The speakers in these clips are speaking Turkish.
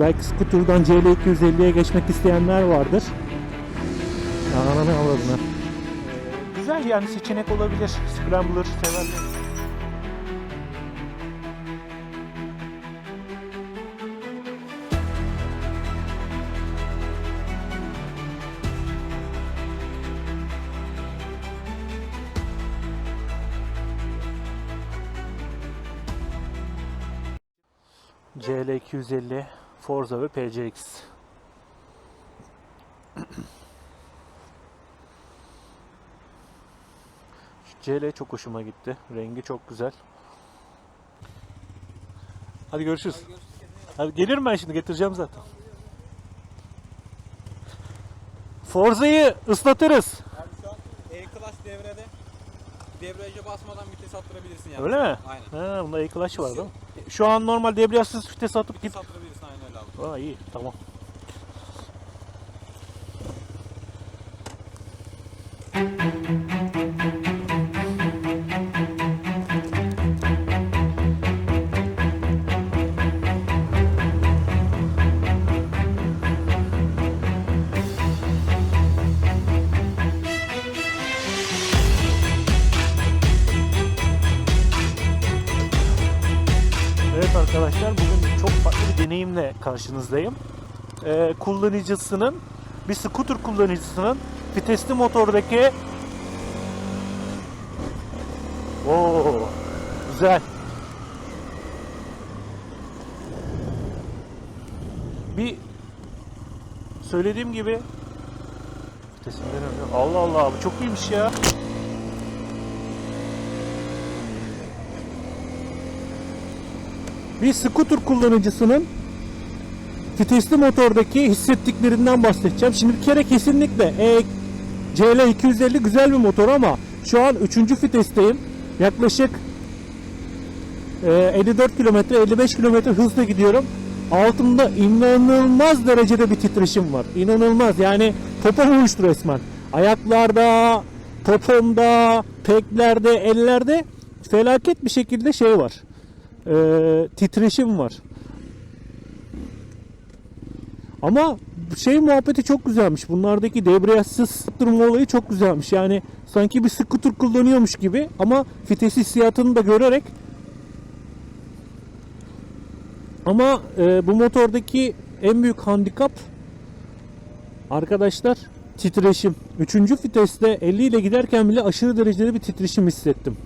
Belki skuturdan CL250'ye geçmek isteyenler vardır. Ananı avradına. Güzel yani seçenek olabilir. Scrambler severler. CL250 Forza ve PCX. CL çok hoşuma gitti. Rengi çok güzel. Hadi görüşürüz. Hadi gelirim ben şimdi getireceğim zaten. Forza'yı ıslatırız. Abi şu an E-Class devrede. Debriyaja basmadan vites attırabilirsin yani. Öyle mi? Aynen. Ha, bunda E-Clutch var değil mi? Şu an normal debriyajsız vites atıp git. Aa iyi tamam. Evet deneyimle karşınızdayım. Ee, kullanıcısının bir scooter kullanıcısının vitesli motordaki Oo güzel. Bir söylediğim gibi vitesinden önce Allah Allah bu çok iyiymiş ya. bir scooter kullanıcısının vitesli motordaki hissettiklerinden bahsedeceğim. Şimdi bir kere kesinlikle e, CL 250 güzel bir motor ama şu an 3. vitesteyim. Yaklaşık e, 54 kilometre 55 kilometre hızla gidiyorum. Altımda inanılmaz derecede bir titreşim var. İnanılmaz yani popom uyuştu resmen. Ayaklarda, popomda, peklerde, ellerde felaket bir şekilde şey var e, titreşim var. Ama şey muhabbeti çok güzelmiş. Bunlardaki debriyajsız durma olayı çok güzelmiş. Yani sanki bir scooter kullanıyormuş gibi ama vites hissiyatını da görerek ama e, bu motordaki en büyük handikap arkadaşlar titreşim. Üçüncü viteste 50 ile giderken bile aşırı derecede bir titreşim hissettim.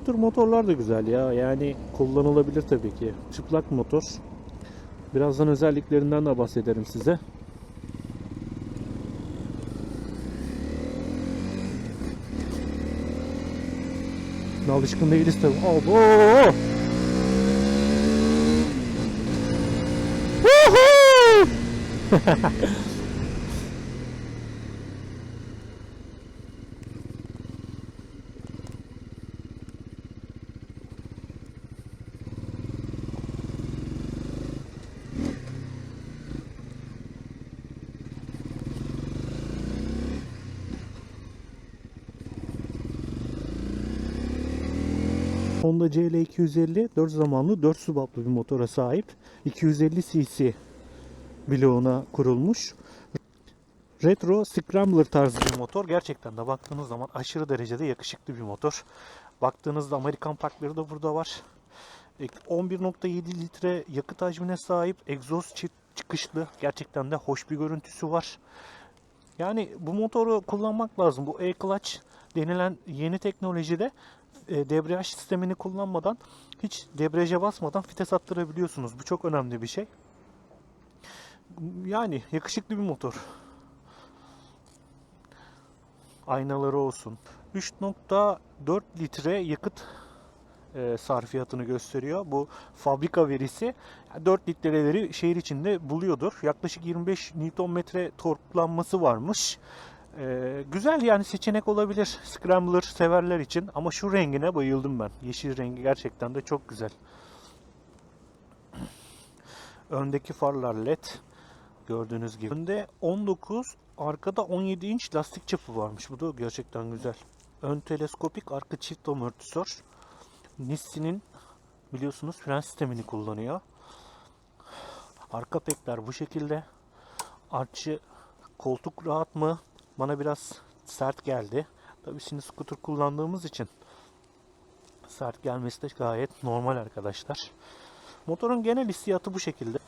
Bu tür motorlar da güzel ya. Yani kullanılabilir tabii ki. Çıplak motor. Birazdan özelliklerinden de bahsederim size. Alışkın değiliz tabii. Abo! Woohoo! Honda CL250 4 zamanlı 4 subaplı bir motora sahip. 250 cc bloğuna kurulmuş. Retro Scrambler tarzı bir motor. Gerçekten de baktığınız zaman aşırı derecede yakışıklı bir motor. Baktığınızda Amerikan parkları da burada var. 11.7 litre yakıt hacmine sahip. Egzoz çıkışlı. Gerçekten de hoş bir görüntüsü var. Yani bu motoru kullanmak lazım. Bu e-clutch denilen yeni teknolojide e, debriyaj sistemini kullanmadan hiç debriyaja basmadan vites attırabiliyorsunuz. Bu çok önemli bir şey. Yani yakışıklı bir motor. Aynaları olsun. 3.4 litre yakıt e, sarfiyatını gösteriyor. Bu fabrika verisi 4 litreleri şehir içinde buluyordur. Yaklaşık 25 Nm torklanması varmış. Ee, güzel yani seçenek olabilir Scrambler severler için ama şu rengine bayıldım ben. Yeşil rengi gerçekten de çok güzel. Öndeki farlar led gördüğünüz gibi. Önde 19, arkada 17 inç lastik çapı varmış. Bu da gerçekten güzel. Ön teleskopik, arka çift amortisör. Nissi'nin biliyorsunuz fren sistemini kullanıyor. Arka pekler bu şekilde. Artçı koltuk rahat mı? Bana biraz sert geldi. Tabii şimdi scooter kullandığımız için sert gelmesi de gayet normal arkadaşlar. Motorun genel hissiyatı bu şekilde.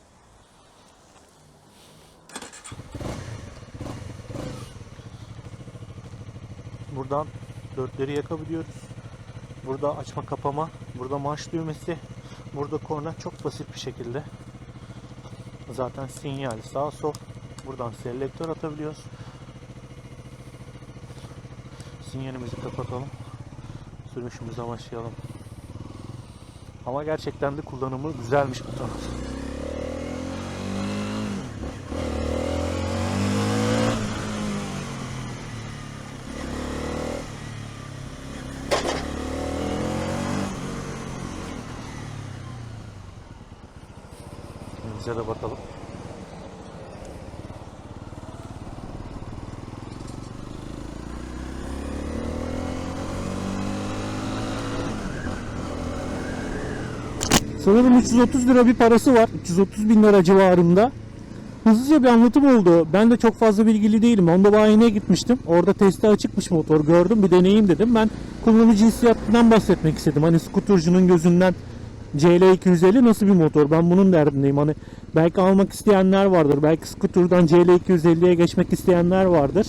Buradan dörtleri yakabiliyoruz. Burada açma kapama, burada marş düğmesi, burada korna çok basit bir şekilde. Zaten sinyal sağ sol. Buradan selektör atabiliyoruz. Sinyalimizi kapatalım. Sürüşümüze başlayalım. Ama gerçekten de kullanımı güzelmiş bu taraf. Bize de bakalım. Sanırım 330 lira bir parası var. 330 bin lira civarında. Hızlıca bir anlatım oldu. Ben de çok fazla bilgili değilim. Honda bayine gitmiştim. Orada testi açıkmış motor. Gördüm bir deneyeyim dedim. Ben kullanıcı hissiyatından bahsetmek istedim. Hani skuturcunun gözünden CL250 nasıl bir motor? Ben bunun derdindeyim. Hani belki almak isteyenler vardır. Belki skuturdan CL250'ye geçmek isteyenler vardır.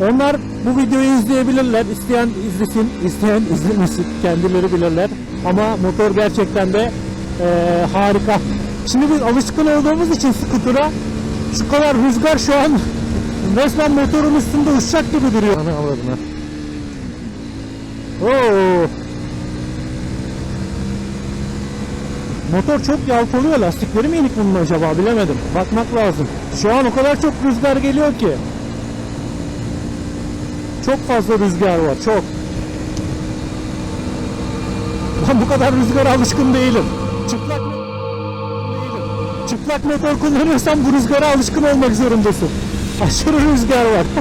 Onlar bu videoyu izleyebilirler. İsteyen izlesin, isteyen izlemesin. Kendileri bilirler. Ama motor gerçekten de eee, harika. Şimdi biz alışkın olduğumuz için skutura şu kadar rüzgar şu an resmen motorun üstünde uçacak gibi duruyor. Ana avradına. Oo. Motor çok yalpalıyor. Lastikleri mi inik bunun acaba bilemedim. Bakmak lazım. Şu an o kadar çok rüzgar geliyor ki. Çok fazla rüzgar var. Çok. Ben bu kadar rüzgara alışkın değilim. Çıplak değilim. Çıplak motor kullanıyorsan bu rüzgara alışkın olmak zorundasın. Aşırı rüzgar var.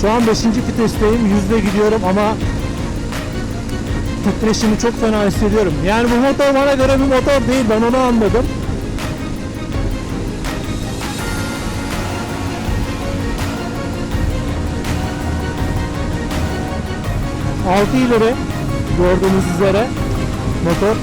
Şu an 5. vitesteyim. Yüzde gidiyorum ama titreşimi çok fena hissediyorum. Yani bu motor bana göre bir motor değil. Ben onu anladım. Altı ileri gördüğünüz üzere motor